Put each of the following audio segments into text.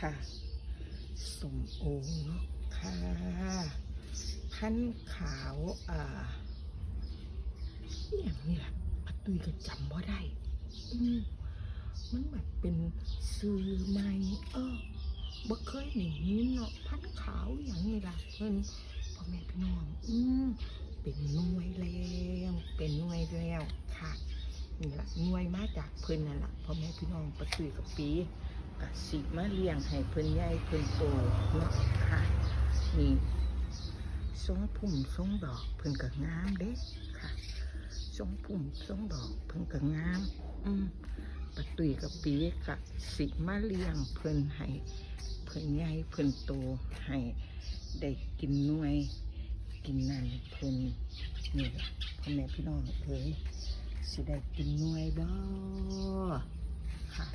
ค่ะสมโอเนาะค่ะพันขาวอ่าอย่างนี้แหละอาตุยก็จำว่าได้อืมมันแบบเป็นซื้อใหม่เออบ่เคยได้ยินเนาะพันขาวอย่างนี้ล่ะเพิ่นพ่อแม่พี่น้อง อืมเป็นหน่วยแล้วเป็นหน่วยแล้วค่ะนี่ละหน่วยมาจากเพิ่นนั่นละพ่อแม่พี่น้องประตุยกับปี กะสิมาเลี้ยงให้เพิ่นใหญ่เพิ่นโตเนาะค่ะนี่ทรงพุ่มทรงดอกเพิ่นก็งามเด้ค่ะทรงพุ่มทรงดอกเพิ่นก็งาม อืมปะตุยกับปีกะสิมาเลี้ยงเพิ่นให้เพิ่นใหญ่เพิ่นโตให้ได้กินน่วยกินนั่นเพิ่นนี่พ่อแม่พี่น้องเอ้ยสิได้กินน่วยบ่ค่ะ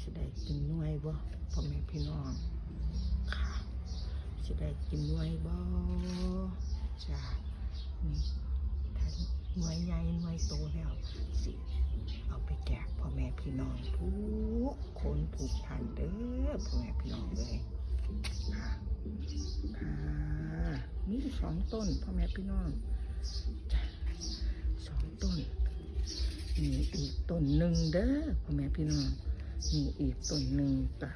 สิได้กินหน่วย บ่พ่อแม่พี่น้องค่ะสิได้กินหน่วยบ่จ้านี่ถ้าหน่วยใหญ่หน่วยโตแล้วสิเอาไปแจกพ่อแม่พี่น้องทุกคนทุกท่านเด้อพ่อแม่พี่น้องเลยค่ะค่ะมีสองต้นพ่อแม่พี่น้องจ้ะสองต้นมีอีกต้นหนึ่งเด้อพ่อแม่พี่น้อง มีอีกต้นหนึ่งก็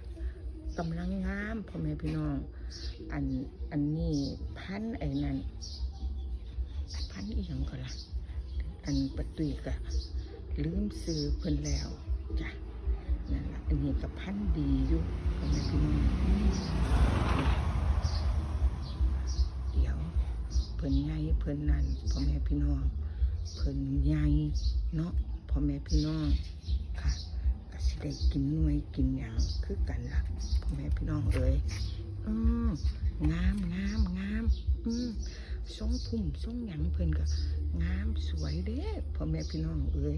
กำลังงามพ่อแม่พี่น้อง อันอันนี้พันไอ้นั่นพันอีหยังก็ละอันประตุยกะลืมซื้อเพิ่นแล้วจ้ะนั่นละอันนี้ก็พันดีอยู่พ่อแม่พี่น้องเดี๋ยวเพิ่นใหญ่เพิ่นนั่นพ่อแม่พี่น้องเพิ่นใหญ่เนาะพ่อแม่พี่น้องค่ะ สิได้กินหน่วยกินหยังคือกันล่ะพ่อแม่พี่น้องเอ้ยอืมงามงามงามอืมทรงพุ่มทรงหยังเพิ่นก็งามสวยเด้พ่อแม่พี่น้องเอ้ย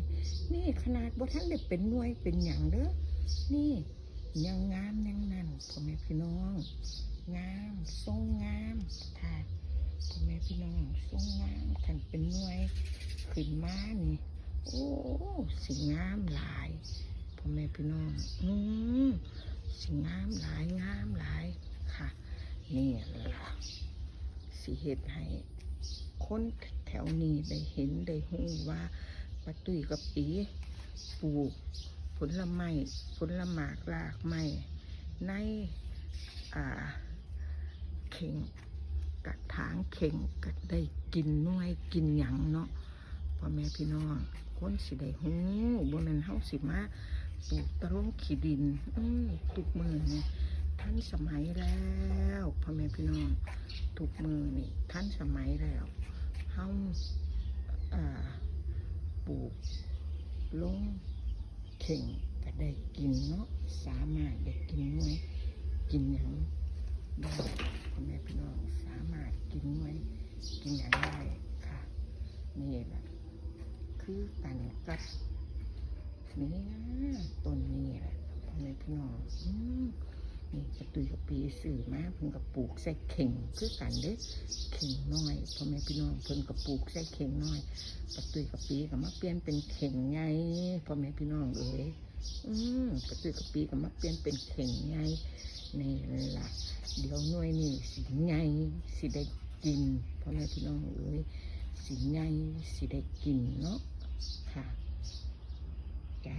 นี่ขนาดบ่ทันได้เป็นหน่วยเป็นหยังเด้อนี่ยังงามยังนั่นพ่อแม่พี่น้อง งามทรงงามค่ะพ่อแม่พี่น้องทรงงามขันเป็นหน่วยขึ้นมานี่โอ้สิงามหลาย พ่อแม่พี่น้องอืมสิงามหลายงามหลายค่ะ นี่ล่ะสิเฮ็ดให้คนแถวนี้ได้เห็นได้หูว่าปาตุยกับปีปลูกผลไม้ผลหมากรากไม้ในอ่าเข่งกระถางเข่งก็ได้กินน่วยกินหยังเนาะพ่อแม่พี่น้องคนสิได้หูบ่แม่นเฮาสิมา ปลูกตะลงขีดิน อือทุกมือนี่ทันสมัยแล้วพ่อแม่พี่น้องทุกมือนี่ทันสมัยแล้วเฮาอ่าปลูกลงเข่งก็ได้กินเนาะสามารถได้กินไหน่วยกินหยังได้พ่อแม่พี่น้องสามารถกินไหน่วยกินหยังได้ค่ะนี่แหละคือกันกับ นี่นะต้นนี้แหละพ่อแม่พี่น้องอนี่กระตุยกับปีสื่อมาเพิ่นกับปลูกใส่เข่งคือกันเด้อเข่งน้อยพ่อแม่พี่น้องเพิ่นกับปลูกใส่เข่งน้อยกระตุยกับปีกับมาเปลี่ยนเป็นเข่งไงพ่อแม่พี่น้องเอ้ยอืมกระตุยกับปีกับมาเปลี่ยนเป็นเข่งไงนี่ล่ะเดี๋ยวหน่วยนี่สิไงสิได้กินพ่อแม่พี่น้องเอ้ยสิไงสิได้กินเนาะค่ะ จ้า